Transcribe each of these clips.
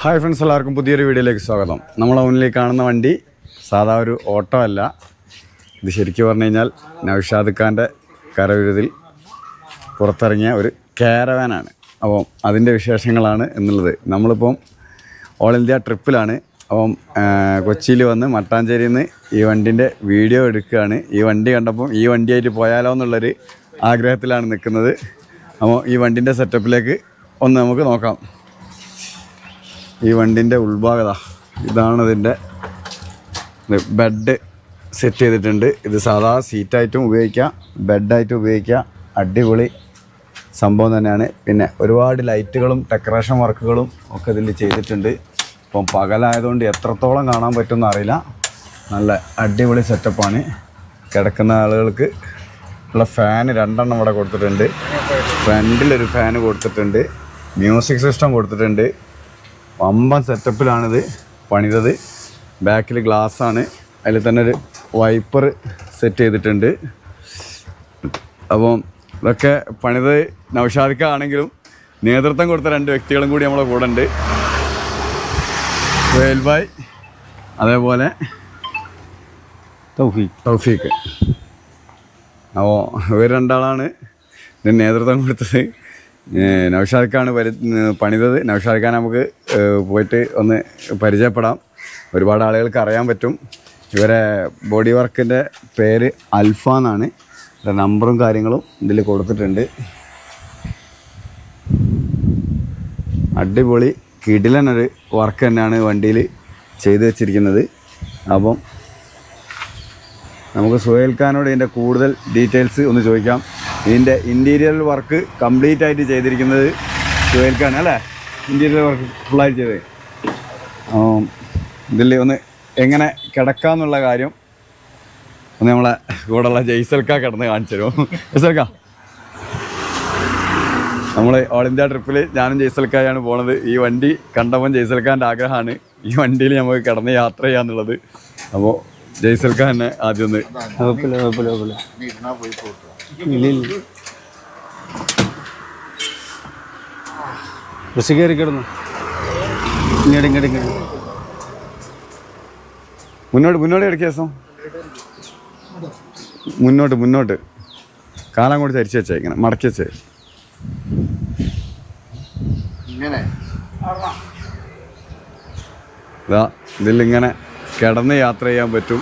Hi friends എല്ലാവർക്കും പുതിയൊരു വീഡിയോയിലേക്ക് സ്വാഗതം. നമ്മൾ മുന്നിൽ കാണുന്ന വണ്ടി സാധാ ഒരു ഓട്ടോ അല്ല. ഇത് ശരിക്കും പറഞ്ഞു കഴിഞ്ഞാൽ നൗഷാദ് ഖാന്റെ കരവിരുതിൽ പുറത്തിറങ്ങിയ ഒരു കാരവാനാണ് അപ്പം അതിന്റെ വിശേഷങ്ങളാണ് എന്നുള്ളത്. നമ്മളിപ്പം ഓൾ ഇന്ത്യ ട്രിപ്പിലാണ് അപ്പം കൊച്ചിയിൽ വന്ന് മട്ടാഞ്ചേരിയിൽ നിന്ന് ഈ വണ്ടിന്റെ വീഡിയോ എടുക്കുകയാണ്. ഈ വണ്ടി കണ്ടപ്പം ഈ വണ്ടിയായിട്ട് പോയാലോ എന്നുള്ളൊരു ആഗ്രഹത്തിലാണ് നിൽക്കുന്നത്. അപ്പോൾ ഈ വണ്ടിന്റെ സെറ്റപ്പിലേക്ക് ഒന്ന് നമുക്ക് നോക്കാം. ഈ വണ്ടിന്റെ ഉൾഭാഗത. ഇതാണ് ഇതിന്റെ ബെഡ് സെറ്റ് ചെയ്തിട്ടുണ്ട്. ഇത് സാധാ സീറ്റായിട്ടും ഉപയോഗിക്കാം ബെഡായിട്ടും ഉപയോഗിക്കാം. അടിപൊളി സംഭവം തന്നെയാണ്. പിന്നെ ഒരുപാട് ലൈറ്റുകളും ഡെക്കറേഷൻ വർക്കുകളും ഒക്കെ ഇതിൽ ചെയ്തിട്ടുണ്ട്. ഇപ്പം പകലായതുകൊണ്ട് എത്രത്തോളം കാണാൻ പറ്റുമെന്ന് അറിയില്ല. നല്ല അടിപൊളി സെറ്റപ്പാണ് കിടക്കുന്ന ആളുകൾക്ക് ഉള്ള ഫാന് രണ്ടെണ്ണം ഇവിടെ കൊടുത്തിട്ടുണ്ട്. ഫ്രണ്ടിലൊരു ഫാന് കൊടുത്തിട്ടുണ്ട്. മ്യൂസിക് സിസ്റ്റം കൊടുത്തിട്ടുണ്ട്. വമ്പൻ സെറ്റപ്പിലാണിത് പണിതത്. ബാക്കിൽ ഗ്ലാസ്സാണ് അതിൽ തന്നെ ഒരു വൈപ്പർ സെറ്റ് ചെയ്തിട്ടുണ്ട്. അപ്പം ഇതൊക്കെ പണിത് നൗഷാദിക്കാണെങ്കിലും നേതൃത്വം കൊടുത്ത രണ്ട് വ്യക്തികളും കൂടി നമ്മളെ കൂടെ ഉണ്ട്. സുഹേൽ ഭായ് അതേപോലെ തൗഫീഖ്. തൗഫീഖ്. അപ്പോൾ ഇവർ രണ്ടാളാണ് ഇതിന് നേതൃത്വം കൊടുത്തത്. ഖാണ് പരി പണിതത്. നൗഷാദ് ഖാൻ നമുക്ക് പോയിട്ട് ഒന്ന് പരിചയപ്പെടാം. ഒരുപാട് ആളുകൾക്ക് അറിയാൻ പറ്റും. ഇവരെ ബോഡി വർക്കിന്റെ പേര് അൽഫ എന്നാണ്. നമ്പറും കാര്യങ്ങളും ഇതിൽ കൊടുത്തിട്ടുണ്ട്. അടിപൊളി കിടിലനൊരു വർക്ക് തന്നെയാണ് വണ്ടിയിൽ ചെയ്തു വെച്ചിരിക്കുന്നത്. അപ്പം നമുക്ക് സുഹേൽ ഖാനോട് ഇതിന്റെ കൂടുതൽ ഡീറ്റെയിൽസ് ഒന്ന് ചോദിക്കാം. ഇതിന്റെ ഇന്റീരിയർ വർക്ക് കംപ്ലീറ്റ് ആയിട്ട് ചെയ്തിരിക്കുന്നത് ചുവൽക്കാണ് അല്ലേ? ഇന്റീരിയർ വർക്ക് ഫുള്ളായിട്ട് ചെയ്ത് ഇതിൽ ഒന്ന് എങ്ങനെ കിടക്കാന്നുള്ള കാര്യം ഒന്ന് നമ്മളെ കൂടെയുള്ള ജയ്സൽക്ക കിടന്ന് കാണിച്ചു തരുമോ? ജയ്സൽക്ക. നമ്മൾ ഓൾ ഇന്ത്യ ട്രിപ്പിൽ ഞാനും ജയ്സൽക്കായാണ് പോണത്. ഈ വണ്ടി കണ്ടപ്പോൾ ജയ്സൽക്കാന്റെ ആഗ്രഹമാണ് ഈ വണ്ടിയിൽ നമുക്ക് കിടന്ന് യാത്ര ചെയ്യാന്നുള്ളത്. അപ്പോൾ ജയ്സൽക്ക തന്നെ ആദ്യം ഒന്ന് കുഴപ്പമില്ല കുഴപ്പമില്ല കുഴപ്പമില്ല ഇല്ല ഇല്ല ബസ് കയറി കിടന്നു ഇങ്ങോട്ട് ഇങ്ങോട്ട് ഇങ്ങോട്ട് മുന്നോട്ട് മുന്നോട്ട് എടുക്കുക ദിവസം മുന്നോട്ട് മുന്നോട്ട്. കാലം കൂടി ധരിച്ച് വെച്ചേ ഇങ്ങനെ മടക്കി വെച്ചേ ഇതാ ഇതിലിങ്ങനെ കിടന്ന് യാത്ര ചെയ്യാൻ പറ്റും.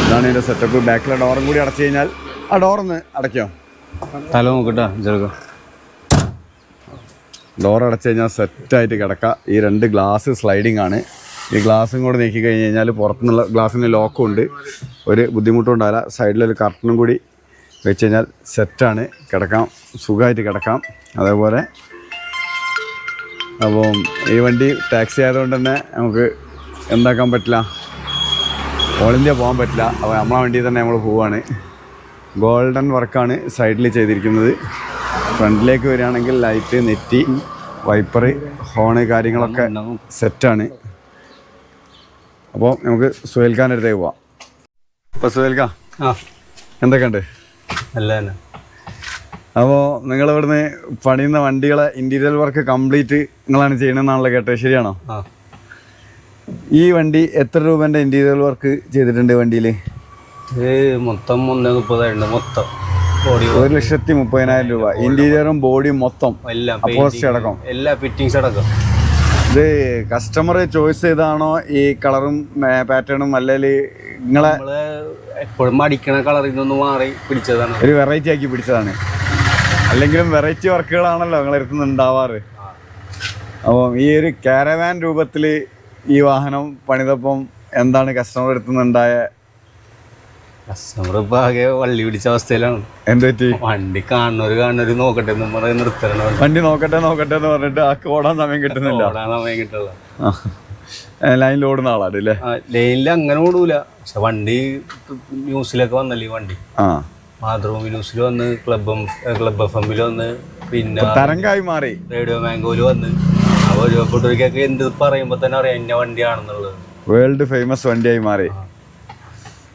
ഇതാണ് ഇതിന്റെ സെറ്റപ്പ് ബാക്കിലെ ഡോറും കൂടി അടച്ചു കഴിഞ്ഞാൽ ആ ഡോറൊന്ന് അടയ്ക്കോ. തല നോക്കട്ടാ ചെറുക്ക ഡോർ അടച്ചു കഴിഞ്ഞാൽ സെറ്റായിട്ട് കിടക്കാം. ഈ രണ്ട് ഗ്ലാസ് സ്ലൈഡിങ് ആണ്. ഈ ഗ്ലാസും കൂടെ നീക്കി കഴിഞ്ഞ് കഴിഞ്ഞാൽ പുറത്തുനിന്നുള്ള ഗ്ലാസ്സിന് ലോക്കും ഉണ്ട്. ഒരു ബുദ്ധിമുട്ടും ഉണ്ടാവില്ല. സൈഡിലൊരു കർട്ടനും കൂടി വെച്ച് കഴിഞ്ഞാൽ സെറ്റാണ് കിടക്കാം. സുഖമായിട്ട് കിടക്കാം. അതേപോലെ അപ്പം ഈ വണ്ടി ടാക്സി ആയതുകൊണ്ട് തന്നെ നമുക്ക് എന്താക്കാൻ പറ്റില്ല. ഓൾ ഇന്ത്യ പോകാൻ പറ്റില്ല. അപ്പോൾ നമ്മളെ വണ്ടിയിൽ തന്നെ നമ്മൾ പോവാണ്. ഗോൾഡൻ വർക്കാണ് സൈഡിൽ ചെയ്തിരിക്കുന്നത്. ഫ്രണ്ടിലേക്ക് വരികയാണെങ്കിൽ ലൈറ്റ് നെറ്റി വൈപ്പറ് ഹോണ് കാര്യങ്ങളൊക്കെ സെറ്റാണ് അപ്പോൾ നമുക്ക് സുഹേൽ ഖാന്റെ അടുത്തേക്ക് പോവാം. അപ്പോൾ സുഹേൽ ഖാൻ ആ. എന്തൊക്കെയുണ്ട്? അല്ല അപ്പോൾ നിങ്ങൾ ഇവിടുന്ന് പണിയുന്ന വണ്ടികളെ ഇന്റീരിയർ വർക്ക് കംപ്ലീറ്റ് നിങ്ങളാണ് ചെയ്യണമെന്നാണല്ലോ കേട്ടത്. ശരിയാണോ? ആ. ഈ വണ്ടി എത്ര രൂപേന്റെ ഇന്റീരിയർ വർക്ക് ചെയ്തിട്ടുണ്ട് വണ്ടിയിൽ? ഇത് മൊത്തം ഒന്നേ മുപ്പതായിട്ടുണ്ട് മൊത്തം. ബോഡി ഒരു ലക്ഷത്തി മുപ്പതിനായിരം രൂപ. ഇന്റീരിയറും ബോഡിയും മൊത്തം. എല്ലാം അപ്പോസ്റ്റ് അടക്കം. എല്ലാ ഫിറ്റിങ്സ് അടക്കം. ഇത് കസ്റ്റമർ ചോയ്സ് ചെയ്താണോ ഈ കളറും പാറ്റേണും അല്ലെങ്കിൽ നിങ്ങളെ എപ്പോഴും അടിക്കണ കളറിൽ നിന്ന് മാറി പിടിച്ചതാണ്. ഒരു വെറൈറ്റി ആക്കി പിടിച്ചതാണ്. അല്ലെങ്കിലും വെറൈറ്റി വർക്കുകളാണല്ലോ നിങ്ങളെ അടുത്ത് ഉണ്ടാവാറ്. അപ്പോൾ ഈ ഒരു കാരവാൻ രൂപത്തിൽ ഈ വാഹനം പണിതപ്പം എന്താണ് കസ്റ്റമർ അടുത്തുനിന്നുണ്ടായ കസ്റ്റമർ ഇപ്പൊ ആകെ വള്ളി പിടിച്ച അവസ്ഥയിലാണ്. എന്ത് പറ്റി? വണ്ടി കാണുന്നവര് കാണുന്നവര് നോക്കട്ടെ എന്ന് പറഞ്ഞ് നിർത്തണം വണ്ടി. നോക്കട്ടെ നോക്കട്ടെ എന്ന് പറഞ്ഞിട്ട് ആക്ക് ഓടാൻ സമയം കിട്ടുന്നില്ല. ഓടാൻ സമയം കിട്ടുള്ള ലൈനിൽ ഓടുന്ന ആളാണ് അല്ലേ ലൈനിൽ അങ്ങനെ ഓടൂല. പക്ഷെ വണ്ടി ന്യൂസിലൊക്കെ വന്നല്ലേ വണ്ടി. ആ. മാതൃഭൂമി ന്യൂസിൽ വന്ന് ക്ലബ് ക്ലബ് എഫ് എമ്മിൽ വന്ന് പിന്നെ തരംഗായി മാറി. റേഡിയോ മാംഗോയിൽ വന്ന്. അപ്പോൾ ഒരു പുട്ടൂരിക്കൊക്കെ എന്ത് പറയുമ്പോൾ തന്നെ അറിയാം എന്റെ വണ്ടിയാണെന്നുള്ളത്. വേൾഡ് ഫേമസ് വണ്ടിയായി മാറി.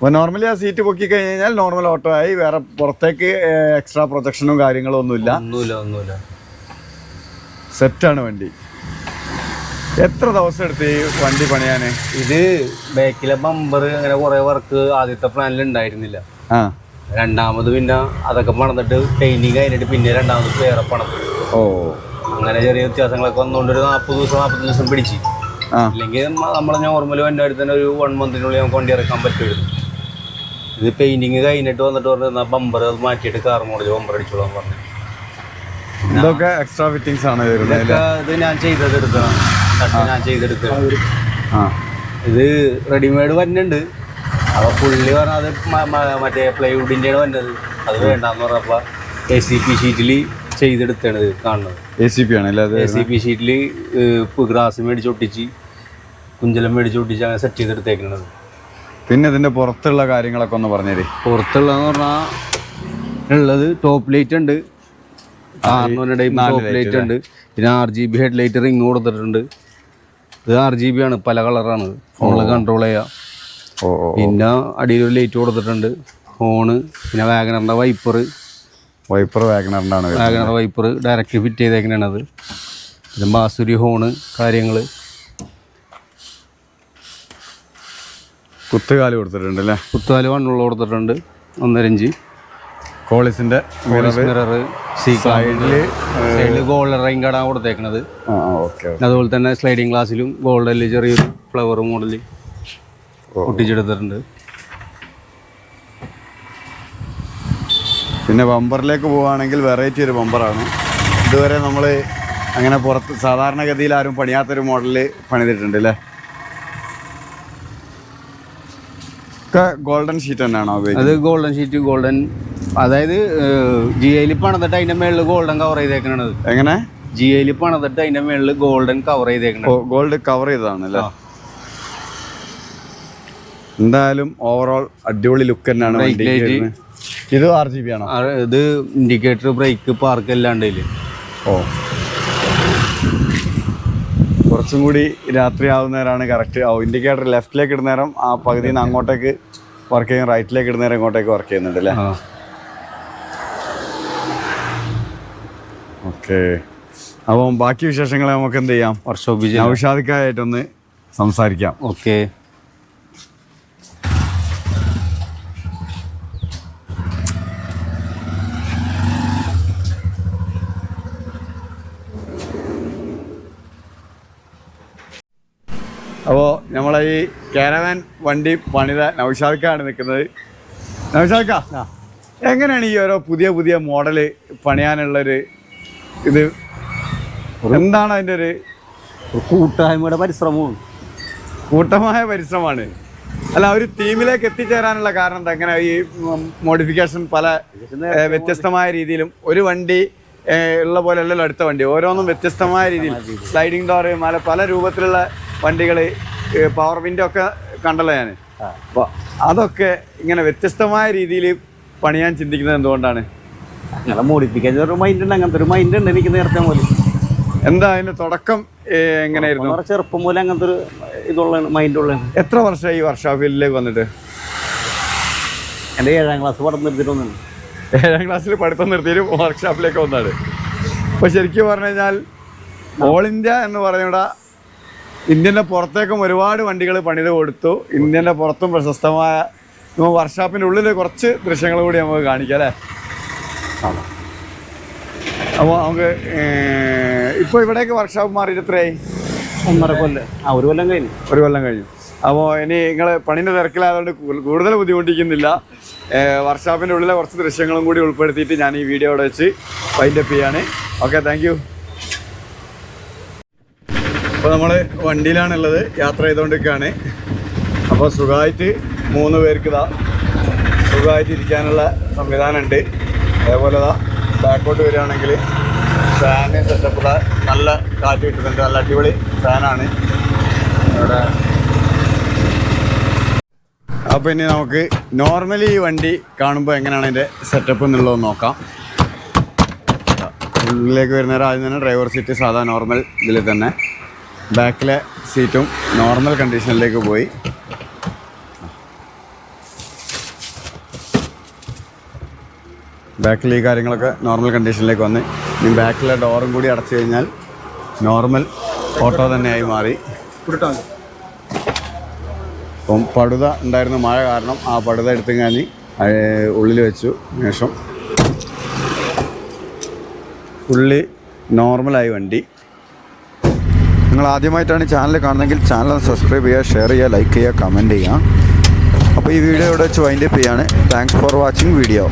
അപ്പോൾ നോർമലി ആ സീറ്റ് പൊക്കി കഴിഞ്ഞ് കഴിഞ്ഞാൽ നോർമൽ ഓട്ടോ ആയി വേറെ പുറത്തേക്ക് എക്സ്ട്രാ പ്രൊജക്ഷനും കാര്യങ്ങളും ഒന്നുമില്ല. ഒന്നുമില്ല ഒന്നുമില്ല. സെറ്റാണ് വണ്ടി. എത്ര ദിവസം എടുത്ത് ഈ വണ്ടി പണിയാൻ ഇത് ബാക്കിലെ ബമ്പർ അങ്ങനെ കുറെ വർക്ക് ആദ്യത്തെ പ്ലാനിൽ ഉണ്ടായിരുന്നില്ല. ആ. രണ്ടാമത് പിന്നെ അതൊക്കെ പണിതിട്ട് പെയിന്റിങ് കഴിഞ്ഞിട്ട് പിന്നെ രണ്ടാമത് വേറെ പണം. ഓ. അങ്ങനെ ചെറിയ വ്യത്യാസങ്ങളൊക്കെ വന്നുകൊണ്ട് ഒരു നാൽപ്പത് ദിവസം നാൽപ്പത് ദിവസം പിടിച്ച്. അല്ലെങ്കിൽ ഇല്ലെങ്കിൽ നമ്മ- നമ്മളെ നോർമൽ വണ്ടി അടുത്ത് തന്നെ ഒരു വൺ മന്തിനുള്ളിൽ നമുക്ക് വണ്ടി ഇറക്കാൻ പറ്റുമായിരുന്നു. ഇത് പെയിന്റിങ് കഴിഞ്ഞിട്ട് വന്നിട്ട് പറഞ്ഞു ബമ്പർ അത് മാറ്റിയിട്ട് കാർ മോഡൽ ബമ്പർ അടിച്ചോളാൻ പറഞ്ഞു. ഇതൊക്കെ എക്സ്ട്രാ ഫിറ്റിംഗ്സ് ആണ് ഇത് ഞാൻ ചെയ്തെടുത്തതാണ് ഞാൻ ചെയ്തെടുക്കണം. ആ. ഇത് റെഡിമെയ്ഡ് വരുന്നുണ്ട് അപ്പോൾ പുള്ളി പറഞ്ഞത് മറ്റേ പ്ലൈവുഡിന്റെയാണ് വന്നത് അത് വേണ്ടാന്ന് പറഞ്ഞപ്പോൾ എ സി പി ഷീറ്റിൽ ചെയ്തെടുത്താണ് കാണുന്നത്. എ സി പി ആണ് എ സി പി ഷീറ്റിൽ ഗ്രാസ് മേടിച്ച് ഒട്ടിച്ച് കുഞ്ചലം മേടിച്ച് ഒട്ടിച്ച് അങ്ങനെ സെറ്റ് ചെയ്തെടുത്തേക്കുന്നത് പിന്നെ ഇതിന്റെ പുറത്തുള്ള കാര്യങ്ങളൊക്കെ ഒന്ന് പറഞ്ഞേരി. പുറത്തുള്ളതെന്ന് പറഞ്ഞാൽ ഉള്ളത് ടോപ്പ് ലൈറ്റ് ഉണ്ട്. ടൈപ്പ് ലൈറ്റ് ഉണ്ട്. പിന്നെ R G B head light ring കൊടുത്തിട്ടുണ്ട്. ഇത് ആർ ജി ബി ആണ് പല കളറാണ് ഫോണിൽ കൺട്രോൾ ചെയ്യാം. പിന്നെ അടിയിൽ ഒരു ലൈറ്റ് കൊടുത്തിട്ടുണ്ട്. ഫോണ് പിന്നെ വാഗനറിന്റെ വൈപ്പർ വൈപ്പർ വാഗനറിന്റെ ആണ്. Wagon R wiper direct fit ചെയ്തേക്കണത് അത് പിന്നെ ബാസുരി ഹോണ് കാര്യങ്ങൾ കുത്തുകാൽ കൊടുത്തിട്ടുണ്ട് അല്ലേ കുത്തുകാൽ വണ്ണുള്ള കൊടുത്തിട്ടുണ്ട്. ഒന്നര ഇഞ്ച്. കോളിസിന്റെ മിറർ സീ സൈഡിൽ ഗോൾഡ് റൈൻ കാർഡാണ് കൊടുത്തേക്കണത്. ഓക്കെ അതുപോലെ തന്നെ സ്ലൈഡിങ് ഗ്ലാസ്സിലും ഗോൾഡിൽ ചെറിയൊരു ഫ്ലവർ മോഡൽ ഒട്ടിച്ചെടുത്തിട്ടുണ്ട്. പിന്നെ ബമ്പറിലേക്ക് പോവുകയാണെങ്കിൽ വെറൈറ്റി ഒരു ബമ്പറാണ് ഇതുവരെ നമ്മൾ അങ്ങനെ പുറത്ത് സാധാരണഗതിയിൽ ആരും പണിയാത്തൊരു മോഡൽ പണിതിട്ടുണ്ട് അല്ലേ ഒക്കെ ഗോൾഡൻ ഷീറ്റ് തന്നെയാണോ അത് ഗോൾഡൻ ഷീറ്റ് ഗോൾഡൻ അതായത് ജി ഐയിൽ പണിതിട്ട് അതിന്റെ മേളിൽ ഗോൾഡൻ കവർ ചെയ്തേക്കണത്. എങ്ങനെ? ജി ഐയിൽ പണിതിട്ട് അതിന്റെ മേളിൽ ഗോൾഡൻ കവർ ചെയ്തേക്കണത്. ഗോൾഡ് കവർ ചെയ്തതാണ് അല്ലേ എന്തായാലും ഓവറോൾ അടിപൊളി ലുക്ക് തന്നെയാണ് ഇത് ആർ ജി ബി ആണോ? ഇത് ഇൻഡിക്കേറ്റർ ബ്രേക്ക് പാർക്ക് എല്ലാം ഉണ്ട് ഓ. കുറച്ചും കൂടി രാത്രി ആവുന്നേരമാണ് കറക്റ്റ് ആവും ഇൻഡിക്കേറ്റർ ലെഫ്റ്റിലേക്ക് ഇടുന്ന നേരം ആ പകുതിയിൽ നിന്ന് അങ്ങോട്ടേക്ക് വർക്ക് ചെയ്യുന്ന റൈറ്റിലേക്ക് ഇടുന്ന നേരം ഇങ്ങോട്ടേക്ക് വർക്ക് ചെയ്യുന്നുണ്ട് അല്ലേ? ഓക്കെ അപ്പം ബാക്കി വിശേഷങ്ങളെ നമുക്ക് എന്ത് ചെയ്യാം? വർക്ക്ഷോപ്പ് നൗഷാദിക്കായിട്ടൊന്ന് സംസാരിക്കാം. ഓക്കെ അപ്പോൾ നമ്മളെ ഈ കാരവാൻ വണ്ടി പണിത നൗഷാദ്ക്കാണ് നിൽക്കുന്നത്. നൗഷാദ്ക്ക എങ്ങനെയാണ് ഈ ഓരോ പുതിയ പുതിയ മോഡൽ പണിയാനുള്ളൊരു ഇത്? എന്താണ് അതിന്റെ ഒരു കൂട്ടായ്മയുടെ പരിശ്രമവും. കൂട്ടമായ പരിശ്രമമാണ്. അല്ല ഒരു ടീമിലേക്ക് എത്തിച്ചേരാനുള്ള കാരണം എന്താ? എങ്ങനെ ഈ മോഡിഫിക്കേഷൻ പല വ്യത്യസ്തമായ രീതിയിലും ഒരു വണ്ടി ഉള്ള പോലെ അല്ലല്ലോ അടുത്ത വണ്ടി. ഓരോന്നും വ്യത്യസ്തമായ രീതിയിൽ സ്ലൈഡിംഗ് ഡോർ മല പല രൂപത്തിലുള്ള വണ്ടികൾ പവർ വിൻഡോ ഒക്കെ കണ്ടല്ലോ ഞാൻ അപ്പോൾ അതൊക്കെ ഇങ്ങനെ വ്യത്യസ്തമായ രീതിയിൽ പണിയാൻ ചിന്തിക്കുന്നത് എന്തുകൊണ്ടാണ്? അങ്ങനെ മോഡിപ്പിക്കാൻ ഒരു മൈൻഡ് ഉണ്ട് അങ്ങനത്തെ ഒരു മൈൻഡ് ഉണ്ട് എനിക്ക് നേരത്തെ മുതൽ. എന്താ അതിന്റെ തുടക്കം എങ്ങനെയായിരുന്നു? ചെറുപ്പം മുതൽ അങ്ങനത്തെ ഒരു ഇതുള്ള മൈൻഡ് ഉള്ള എത്ര വർഷമായി ഈ വർക്ക്ഷോപ്പ് ഫീൽഡിലേക്ക് വന്നിട്ട്? എന്റെ ഏഴാം ക്ലാസ് പഠനം നിർത്തിയിട്ടൊന്നും ഏഴാം ക്ലാസ്സിൽ പഠിത്തം നിർത്തിയിട്ട് വർക്ക്ഷോപ്പിലേക്ക് വന്നാണ് അപ്പോൾ ശരിക്കും പറഞ്ഞു കഴിഞ്ഞാൽ ഓൾ ഇന്ത്യ എന്ന് പറയുന്ന ഇന്ത്യന്റെ പുറത്തേക്കും ഒരുപാട് വണ്ടികൾ പണിത് കൊടുത്തു. ഇന്ത്യന്റെ പുറത്തും പ്രശസ്തമായ നമ്മൾ വർക്ക്ഷോപ്പിന്റെ ഉള്ളിൽ കുറച്ച് ദൃശ്യങ്ങൾ കൂടി നമുക്ക് കാണിക്കാം അല്ലേ? അപ്പോൾ നമുക്ക് ഇപ്പോൾ ഇവിടേക്ക് വർക്ക്ഷോപ്പ് മാറിയിട്ട് എത്രയായി? ഒന്നര കൊല്ലം. ആ ഒരു കൊല്ലം കഴിഞ്ഞു. ഒരു കൊല്ലം കഴിഞ്ഞു. അപ്പോൾ ഇനി നിങ്ങൾ പണിന്റെ തിരക്കിലായതുകൊണ്ട് കൂടുതൽ ബുദ്ധിമുട്ടിക്കുന്നില്ല. വർക്ക്ഷോപ്പിന്റെ ഉള്ളിലെ കുറച്ച് ദൃശ്യങ്ങളും കൂടി ഉൾപ്പെടുത്തിയിട്ട് ഞാൻ ഈ വീഡിയോ അവിടെ വെച്ച് വൈൻഡപ്പ് ചെയ്യാണ്. ഓക്കെ താങ്ക് അപ്പോൾ നമ്മൾ വണ്ടിയിലാണുള്ളത് യാത്ര ചെയ്തുകൊണ്ടിരിക്കുകയാണ്. അപ്പോൾ സുഖമായിട്ട് മൂന്ന് പേർക്ക് ഇതാ സുഖമായിട്ട് ഇരിക്കാനുള്ള സംവിധാനമുണ്ട്. അതേപോലെ ഇതാ ബാക്കോട്ട് വരികയാണെങ്കിൽ ഫാന് സെറ്റപ്പ് നല്ല കാറ്റ് കിട്ടുന്നുണ്ട്. നല്ല അടിപൊളി ഫാനാണ്. ഇവിടെ അപ്പോൾ ഇനി നമുക്ക് നോർമലി ഈ വണ്ടി കാണുമ്പോൾ എങ്ങനെയാണ് അതിന്റെ സെറ്റപ്പ് എന്നുള്ളത് നോക്കാം. ഉള്ളിലേക്ക് വരുന്നവർ ആദ്യം തന്നെ ഡ്രൈവർ സീറ്റ് സാധാ നോർമൽ ഇതിൽ തന്നെ. ബാക്കിലെ സീറ്റും നോർമൽ കണ്ടീഷനിലേക്ക് പോയി. ബാക്കിൽ ഈ കാര്യങ്ങളൊക്കെ നോർമൽ കണ്ടീഷനിലേക്ക് വന്ന്. ഇനി ബാക്കിലെ ഡോറും കൂടി അടച്ചു കഴിഞ്ഞാൽ നോർമൽ ഓട്ടോ തന്നെയായി മാറി. അപ്പം പടുത ഉണ്ടായിരുന്ന മഴ കാരണം ആ പടുത എടുത്തു കഴിഞ്ഞ് ഉള്ളിൽ വെച്ചു. ശേഷം ഫുള്ളി നോർമലായി വണ്ടി. നിങ്ങൾ ആദ്യമായിട്ടാണ് ചാനൽ കാണുന്നതെങ്കിൽ ചാനൽ സബ്സ്ക്രൈബ് ചെയ്യുക ഷെയർ ചെയ്യുക ലൈക്ക് ചെയ്യുക കമന്റ് ചെയ്യുക. അപ്പോൾ ഈ വീഡിയോ ഇവിടെ വെച്ച് വൈൻഡപ്പ് ചെയ്യാണ്. Thanks for watching video